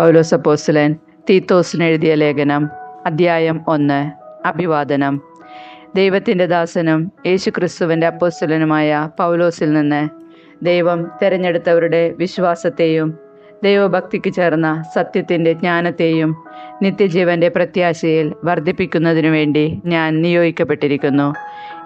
പൗലോസപ്പോസ്ലൻ തീത്തോസിന് എഴുതിയ ലേഖനം അധ്യായം ഒന്ന് അഭിവാദനം. ദൈവത്തിന്റെ ദാസനും യേശുക്രിസ്തുവിന്റെ അപ്പോസ്ലനുമായ പൗലോസിൽ നിന്ന് ദൈവം തിരഞ്ഞെടുത്തവരുടെ വിശ്വാസത്തെയും ദൈവഭക്തിക്ക് ചേർന്ന സത്യത്തിന്റെ ജ്ഞാനത്തെയും നിത്യജീവന്റെ പ്രത്യാശയിൽ വർദ്ധിപ്പിക്കുന്നതിനു വേണ്ടി ഞാൻ നിയോഗിക്കപ്പെട്ടിരിക്കുന്നു.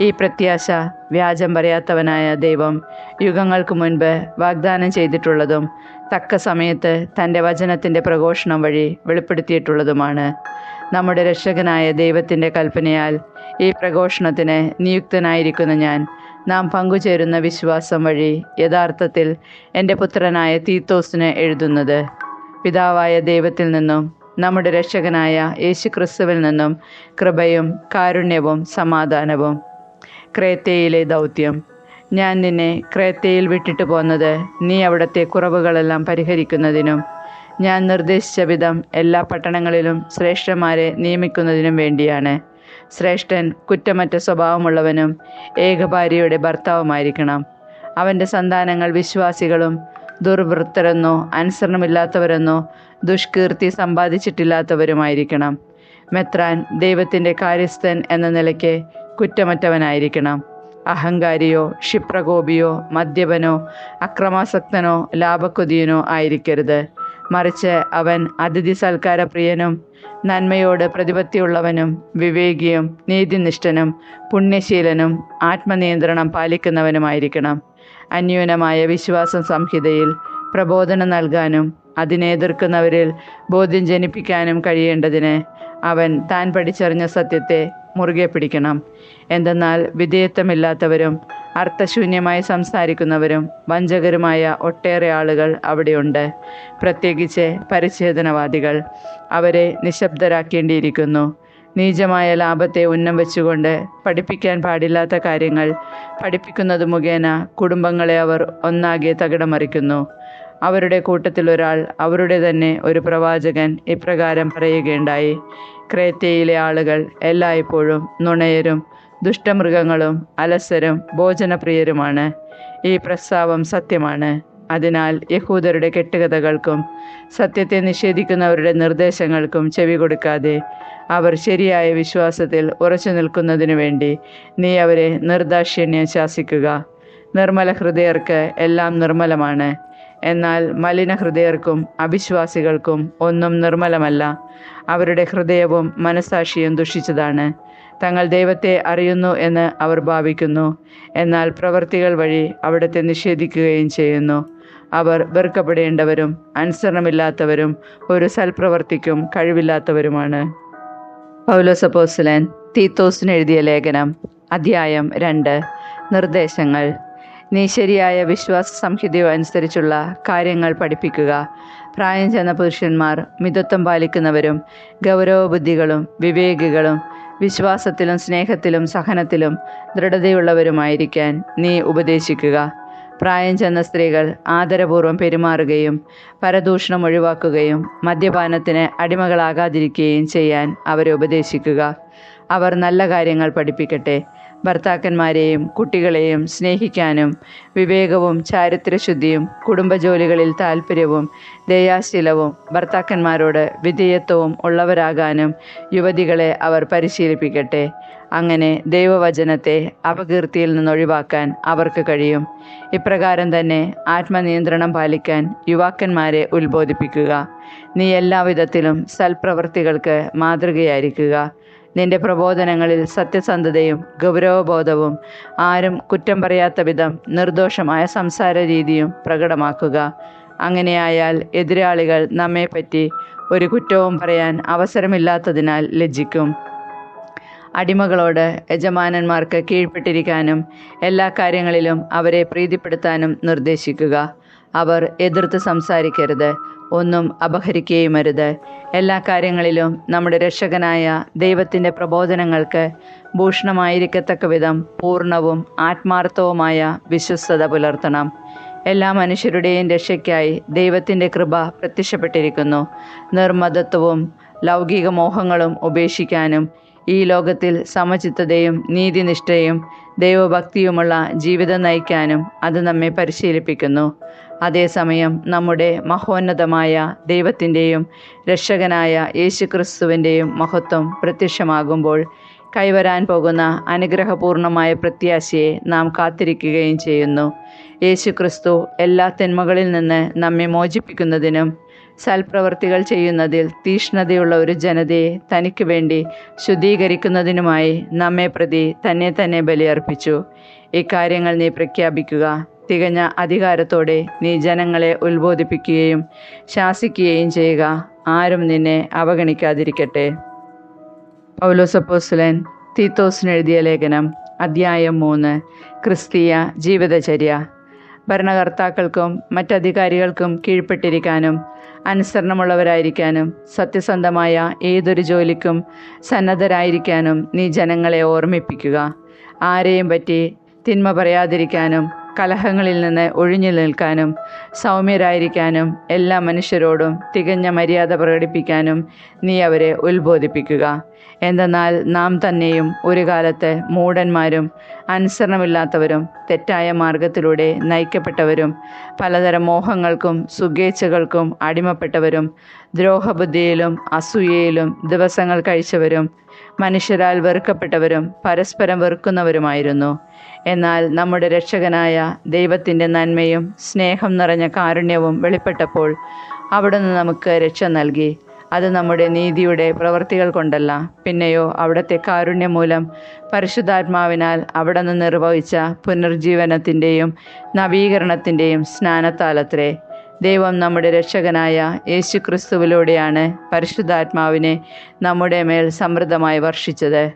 ഈ പ്രത്യാശ വ്യാജം പറയാത്തവനായ ദൈവം യുഗങ്ങൾക്ക് മുൻപ് വാഗ്ദാനം ചെയ്തിട്ടുള്ളതും തക്ക സമയത്ത് തന്റെ വചനത്തിന്റെ പ്രഘോഷണം വഴി വെളിപ്പെടുത്തിയിട്ടുള്ളതുമാണ്. നമ്മുടെ രക്ഷകനായ ദൈവത്തിന്റെ കൽപ്പനയാൽ ഈ പ്രഘോഷണത്തിന് നിയുക്തനായിരിക്കുന്ന ഞാൻ നാം പങ്കുചേരുന്ന വിശ്വാസം വഴി യഥാർത്ഥത്തിൽ എന്റെ പുത്രനായ തീത്തോസിന് എഴുതുന്നത്. പിതാവായ ദൈവത്തിൽ നിന്നും നമ്മുടെ രക്ഷകനായ യേശു ക്രിസ്തുവിൽ നിന്നും കൃപയും കാരുണ്യവും സമാധാനവും. ക്രേത്തയിലെ ദൗത്യം. ഞാൻ നിന്നെ ക്രേത്തയിൽ വിട്ടിട്ട് പോന്നത് നീ അവിടുത്തെ കുറവുകളെല്ലാം പരിഹരിക്കുന്നതിനും ഞാൻ നിർദ്ദേശിച്ച വിധം എല്ലാ പട്ടണങ്ങളിലും ശ്രേഷ്ഠന്മാരെ നിയമിക്കുന്നതിനും വേണ്ടിയാണ്. ശ്രേഷ്ഠൻ കുറ്റമറ്റ സ്വഭാവമുള്ളവനും ഏകഭാര്യയുടെ ഭർത്താവുമായിരിക്കണം. അവന്റെ സന്താനങ്ങൾ വിശ്വാസികളും ദുർവൃത്തരെന്നോ അനുസരണമില്ലാത്തവരെന്നോ ദുഷ്കീർത്തി സമ്പാദിച്ചിട്ടില്ലാത്തവരുമായിരിക്കണം. മെത്രാൻ ദൈവത്തിന്റെ കാര്യസ്ഥൻ എന്ന നിലയ്ക്ക് കുറ്റമറ്റവനായിരിക്കണം. അഹങ്കാരിയോ ക്ഷിപ്രകോപിയോ മദ്യപനോ അക്രമാസക്തനോ ലാഭക്കൊതിയനോ ആയിരിക്കരുത്. മറിച്ച് അവൻ അതിഥി സൽക്കാരപ്രിയനും നന്മയോട് പ്രതിപത്തിയുള്ളവനും വിവേകിയും നീതിനിഷ്ഠനും പുണ്യശീലനും ആത്മനിയന്ത്രണം പാലിക്കുന്നവനുമായിരിക്കണം. അന്യൂനമായ വിശ്വാസം സംഹിതയിൽ പ്രബോധനം നൽകാനും അതിനെ എതിർക്കുന്നവരിൽ ബോധ്യം ജനിപ്പിക്കാനും കഴിയേണ്ടതിന് അവൻ താൻ പഠിച്ചറിഞ്ഞ സത്യത്തെ മുറുകെ പിടിക്കണം. എന്തെന്നാൽ വിധേയത്വമില്ലാത്തവരും അർത്ഥശൂന്യമായി സംസാരിക്കുന്നവരും വഞ്ചകരുമായ ഒട്ടേറെ ആളുകൾ അവിടെയുണ്ട്. പ്രത്യേകിച്ച് പരിച്ഛേദനവാദികൾ. അവരെ നിശബ്ദരാക്കേണ്ടിയിരിക്കുന്നു. നീചമായ ലാഭത്തെ ഉന്നം വെച്ചുകൊണ്ട് പഠിപ്പിക്കാൻ പാടില്ലാത്ത കാര്യങ്ങൾ പഠിപ്പിക്കുന്നത് മുഖേന കുടുംബങ്ങളെ അവർ ഒന്നാകെ തകിടമറിക്കുന്നു. അവരുടെ കൂട്ടത്തിൽ ഒരാൾ അവരുടെ തന്നെ ഒരു പ്രവാചകൻ ഇപ്രകാരം പറയുകയുണ്ടായി. ക്രേത്തയിലെ ആളുകൾ എല്ലായ്പ്പോഴും നുണയരും ദുഷ്ടമൃഗങ്ങളും അലസരും ഭോജനപ്രിയരുമാണ്. ഈ പ്രസ്താവം സത്യമാണ്. അതിനാൽ യഹൂദരുടെ കെട്ടുകഥകൾക്കും സത്യത്തെ നിഷേധിക്കുന്നവരുടെ നിർദ്ദേശങ്ങൾക്കും ചെവി കൊടുക്കാതെ അവർ ശരിയായ വിശ്വാസത്തിൽ ഉറച്ചു നിൽക്കുന്നതിനു വേണ്ടി നീ അവരെ നിർദാക്ഷിണ്യം ശാസിക്കുക. നിർമ്മല ഹൃദയർക്ക് എല്ലാം നിർമ്മലമാണ്. എന്നാൽ മലിന ഹൃദയർക്കും അവിശ്വാസികൾക്കും ഒന്നും നിർമ്മലമല്ല. അവരുടെ ഹൃദയവും മനസാക്ഷിയും ദുഷിച്ചതാണ്. തങ്ങൾ ദൈവത്തെ അറിയുന്നു എന്ന് അവർ ഭാവിക്കുന്നു. എന്നാൽ പ്രവൃത്തികൾ വഴി അവിടുത്തെ നിഷേധിക്കുകയും ചെയ്യുന്നു. അവർ വെറുക്കപ്പെടേണ്ടവരും അനുസരണമില്ലാത്തവരും ഒരു സൽപ്രവർത്തിക്കും കഴിവില്ലാത്തവരുമാണ്. പൗലോസപ്പോസ്ലൻ തീത്തോസിന് എഴുതിയ ലേഖനം അധ്യായം രണ്ട് നിർദ്ദേശങ്ങൾ. നീ ശരിയായ വിശ്വാസ സംഹിതയോ അനുസരിച്ചുള്ള കാര്യങ്ങൾ പഠിപ്പിക്കുക. പ്രായം ചെന്ന പുരുഷന്മാർ മിതത്വം പാലിക്കുന്നവരും ഗൗരവബുദ്ധികളും വിവേകികളും വിശ്വാസത്തിലും സ്നേഹത്തിലും സഹനത്തിലും ദൃഢതയുള്ളവരുമായിരിക്കാൻ നീ ഉപദേശിക്കുക. പ്രായം ചെന്ന സ്ത്രീകൾ ആദരപൂർവം പെരുമാറുകയും പരദൂഷണം ഒഴിവാക്കുകയും മദ്യപാനത്തിന് അടിമകളാകാതിരിക്കുകയും ചെയ്യാൻ അവരെ ഉപദേശിക്കുക. അവർ നല്ല കാര്യങ്ങൾ പഠിപ്പിക്കട്ടെ. ഭർത്താക്കന്മാരെയും കുട്ടികളെയും സ്നേഹിക്കാനും വിവേകവും ചാരിത്രശുദ്ധിയും കുടുംബജോലികളിൽ താല്പര്യവും ദയാശീലവും ഭർത്താക്കന്മാരോട് വിധേയത്വവും ഉള്ളവരാകാനും യുവതികളെ അവർ പരിശീലിപ്പിക്കട്ടെ. അങ്ങനെ ദൈവവചനത്തെ അപകീർത്തിയിൽ നിന്നൊഴിവാക്കാൻ അവർക്ക് കഴിയും. ഇപ്രകാരം തന്നെ ആത്മനിയന്ത്രണം പാലിക്കാൻ യുവാക്കന്മാരെ ഉത്ബോധിപ്പിക്കുക. നീ എല്ലാവിധത്തിലും സൽപ്രവൃത്തികൾക്ക് മാതൃകയായിരിക്കുക. നിന്റെ പ്രബോധനങ്ങളിൽ സത്യസന്ധതയും ഗൗരവബോധവും ആരും കുറ്റം പറയാത്ത വിധം നിർദോഷമായ സംസാര രീതിയും പ്രകടമാക്കുക. അങ്ങനെയായാൽ എതിരാളികൾ നമ്മെപ്പറ്റി ഒരു കുറ്റവും പറയാൻ അവസരമില്ലാത്തതിനാൽ ലജ്ജിക്കും. അടിമകളോട് യജമാനന്മാർക്ക് കീഴ്പ്പെട്ടിരിക്കാനും എല്ലാ കാര്യങ്ങളിലും അവരെ പ്രീതിപ്പെടുത്താനും നിർദ്ദേശിക്കുക. അവർ എതിർത്ത് സംസാരിക്കരുത്. ഒന്നും അപഹരിക്കുകയുമരുത്. എല്ലാ കാര്യങ്ങളിലും നമ്മുടെ രക്ഷകനായ ദൈവത്തിന്റെ പ്രബോധനങ്ങൾക്ക് ഭൂഷണമായിരിക്കത്തക്ക വിധം പൂർണവും ആത്മാർത്ഥവുമായ വിശ്വസ്തത പുലർത്തണം. എല്ലാ മനുഷ്യരുടെയും രക്ഷയ്ക്കായി ദൈവത്തിന്റെ കൃപ പ്രത്യക്ഷപ്പെട്ടിരിക്കുന്നു. നിർമ്മതത്വവും ലൗകിക മോഹങ്ങളും ഉപേക്ഷിക്കാനും ഈ ലോകത്തിൽ സമചിത്തതയും നീതിനിഷ്ഠയും ദൈവഭക്തിയുമുള്ള ജീവിതം നയിക്കാനും അത് നമ്മെ പരിശീലിപ്പിക്കുന്നു. അതേസമയം നമ്മുടെ മഹോന്നതമായ ദൈവത്തിന്റെയും രക്ഷകനായ യേശുക്രിസ്തുവിന്റെയും മഹത്വം പ്രത്യക്ഷമാകുമ്പോൾ കൈവരാൻ പോകുന്ന അനുഗ്രഹപൂർണമായ പ്രത്യാശയെ നാം കാത്തിരിക്കുകയും ചെയ്യുന്നു. യേശുക്രിസ്തു എല്ലാ തിന്മകളിൽ നിന്ന് നമ്മെ മോചിപ്പിക്കുന്നതിനും സൽപ്രവർത്തികൾ ചെയ്യുന്നതിൽ തീഷ്ണതയുള്ള ഒരു ജനതയെ തനിക്ക് വേണ്ടി ശുദ്ധീകരിക്കുന്നതിനുമായി നമ്മെ പ്രതി തന്നെ തന്നെ ബലിയർപ്പിച്ചു. ഇക്കാര്യങ്ങൾ നീ പ്രഖ്യാപിക്കുക. തികഞ്ഞ അധികാരത്തോടെ നീ ജനങ്ങളെ ഉത്ബോധിപ്പിക്കുകയും ശാസിക്കുകയും ചെയ്യുക. ആരും നിന്നെ അവഗണിക്കാതിരിക്കട്ടെ. പൗലോസപ്പോസ്ലൻ തീത്തോസിന് എഴുതിയ ലേഖനം അധ്യായം മൂന്ന് ക്രിസ്തീയ ജീവിതചര്യ. ഭരണകർത്താക്കൾക്കും മറ്റധികാരികൾക്കും കീഴ്പ്പെട്ടിരിക്കാനും അനുസരണമുള്ളവരായിരിക്കാനും സത്യസന്ധമായ ഏതൊരു ജോലിക്കും സന്നദ്ധരായിരിക്കാനും നീ ജനങ്ങളെ ഓർമ്മിപ്പിക്കുക. ആരെയും പറ്റി തിന്മ പറയാതിരിക്കാനും കലഹങ്ങളിൽ നിന്ന് ഒഴിഞ്ഞു നിൽക്കാനും സൗമ്യരായിരിക്കാനും എല്ലാ മനുഷ്യരോടും തികഞ്ഞ മര്യാദ പ്രകടിപ്പിക്കാനും നീ അവരെ ഉത്ബോധിപ്പിക്കുക. എന്തെന്നാൽ നാം തന്നെയും ഒരു കാലത്ത് മൂഢന്മാരും അനുസരണമില്ലാത്തവരും തെറ്റായ മാർഗത്തിലൂടെ നയിക്കപ്പെട്ടവരും പലതരം മോഹങ്ങൾക്കും സുഖേച്ഛകൾക്കും അടിമപ്പെട്ടവരും ദ്രോഹബുദ്ധിയിലും അസൂയയിലും ദിവസങ്ങൾ കഴിച്ചവരും മനുഷ്യരാൽ വെറുക്കപ്പെട്ടവരും പരസ്പരം വെറുക്കുന്നവരുമായിരുന്നു. എന്നാൽ നമ്മുടെ രക്ഷകനായ ദൈവത്തിന്റെ നന്മയും സ്നേഹം നിറഞ്ഞ കാരുണ്യവും വെളിപ്പെട്ടപ്പോൾ അവിടുന്ന് നമുക്ക് രക്ഷ നൽകി. അത് നമ്മുടെ നീതിയുടെ പ്രവൃത്തികൾ കൊണ്ടല്ല. പിന്നെയോ അവിടുത്തെ കാരുണ്യം മൂലം പരിശുദ്ധാത്മാവിനാൽ അവിടെ നിന്ന് നിർവഹിച്ച പുനർജീവനത്തിന്റെയും നവീകരണത്തിന്റെയും സ്നാനത്താലത്രേ ദൈവം നമ്മുടെ രക്ഷകനായ യേശു ക്രിസ്തുവിലൂടെയാണ് പരിശുദ്ധാത്മാവിനെ നമ്മുടെ മേൽ സമൃദ്ധമായി വർഷിച്ചത്.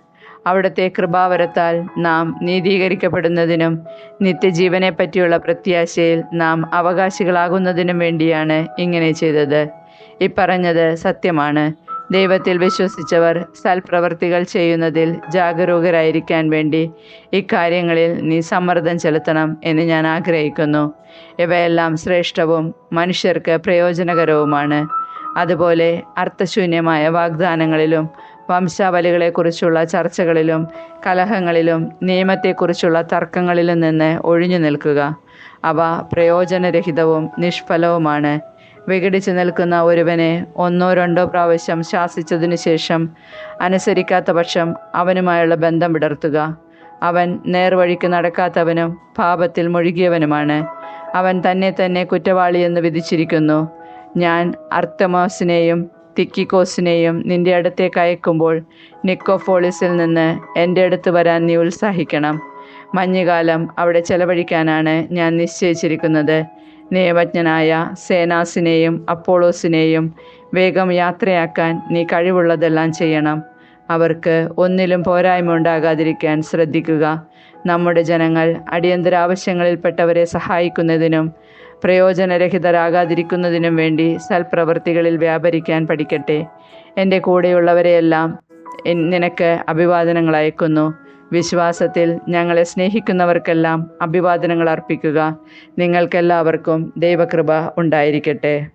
അവിടുത്തെ കൃപാവരത്താൽ നാം നീതീകരിക്കപ്പെടുന്നതിനും നിത്യജീവനെ പറ്റിയുള്ള പ്രത്യാശയിൽ നാം അവകാശികളാകുന്നതിനും വേണ്ടിയാണ് ഇങ്ങനെ ചെയ്തത്. ഇപ്പറഞ്ഞത് സത്യമാണ്. ദൈവത്തിൽ വിശ്വസിച്ചവർ സൽപ്രവർത്തികൾ ചെയ്യുന്നതിൽ ജാഗരൂകരായിരിക്കാൻ വേണ്ടി ഇക്കാര്യങ്ങളിൽ നീ സമ്മർദ്ദം ചെലുത്തണം എന്ന് ഞാൻ ആഗ്രഹിക്കുന്നു. ഇവയെല്ലാം ശ്രേഷ്ഠവും മനുഷ്യർക്ക് പ്രയോജനകരവുമാണ്. അതുപോലെ അർത്ഥശൂന്യമായ വാഗ്ദാനങ്ങളിലും വംശാവലികളെക്കുറിച്ചുള്ള ചർച്ചകളിലും കലഹങ്ങളിലും നിയമത്തെക്കുറിച്ചുള്ള തർക്കങ്ങളിലും നിന്ന് ഒഴിഞ്ഞു നിൽക്കുക. അവ പ്രയോജനരഹിതവും നിഷ്ഫലവുമാണ്. വിഘടിച്ചു നിൽക്കുന്ന ഒരുവനെ ഒന്നോ രണ്ടോ പ്രാവശ്യം ശാസിച്ചതിനു ശേഷം അനുസരിക്കാത്ത പക്ഷം അവനുമായുള്ള ബന്ധം വിടർത്തുക. അവൻ നേർവഴിക്ക് നടക്കാത്തവനും പാപത്തിൽ മുഴുകിയവനുമാണ്. അവൻ തന്നെ തന്നെ കുറ്റവാളിയെന്ന് വിധിച്ചിരിക്കുന്നു. ഞാൻ അർത്തമോസിനെയും തിക്കിക്കോസിനെയും നിന്റെ അടുത്തേക്ക് അയക്കുമ്പോൾ നിക്കോഫോളിസിൽ നിന്ന് എന്റെ അടുത്ത് വരാൻ നീ ഉത്സാഹിക്കണം. മഞ്ഞുകാലം അവിടെ ചെലവഴിക്കാനാണ് ഞാൻ നിശ്ചയിച്ചിരിക്കുന്നത്. നിയമജ്ഞനായ സേനാസിനെയും അപ്പോളോസിനെയും വേഗം യാത്രയാക്കാൻ നീ കഴിവുള്ളതെല്ലാം ചെയ്യണം. അവർക്ക് ഒന്നിലും പോരായ്മ ഉണ്ടാകാതിരിക്കാൻ ശ്രദ്ധിക്കുക. നമ്മുടെ ജനങ്ങൾ അടിയന്തരാവശ്യങ്ങളിൽപ്പെട്ടവരെ സഹായിക്കുന്നതിനും പ്രയോജനരഹിതരാകാതിരിക്കുന്നതിനും വേണ്ടി സൽപ്രവൃത്തികളിൽ വ്യാപരിക്കാൻ പഠിക്കട്ടെ. എന്റെ കൂടെയുള്ളവരെയെല്ലാം നിനക്ക് അഭിവാദനങ്ങൾ അയക്കുന്നു. വിശ്വാസത്തിൽ ഞങ്ങളെ സ്നേഹിക്കുന്നവർക്കെല്ലാം അഭിവാദനങ്ങൾ അർപ്പിക്കുക. നിങ്ങൾക്കെല്ലാവർക്കും ദൈവകൃപ ഉണ്ടായിരിക്കട്ടെ.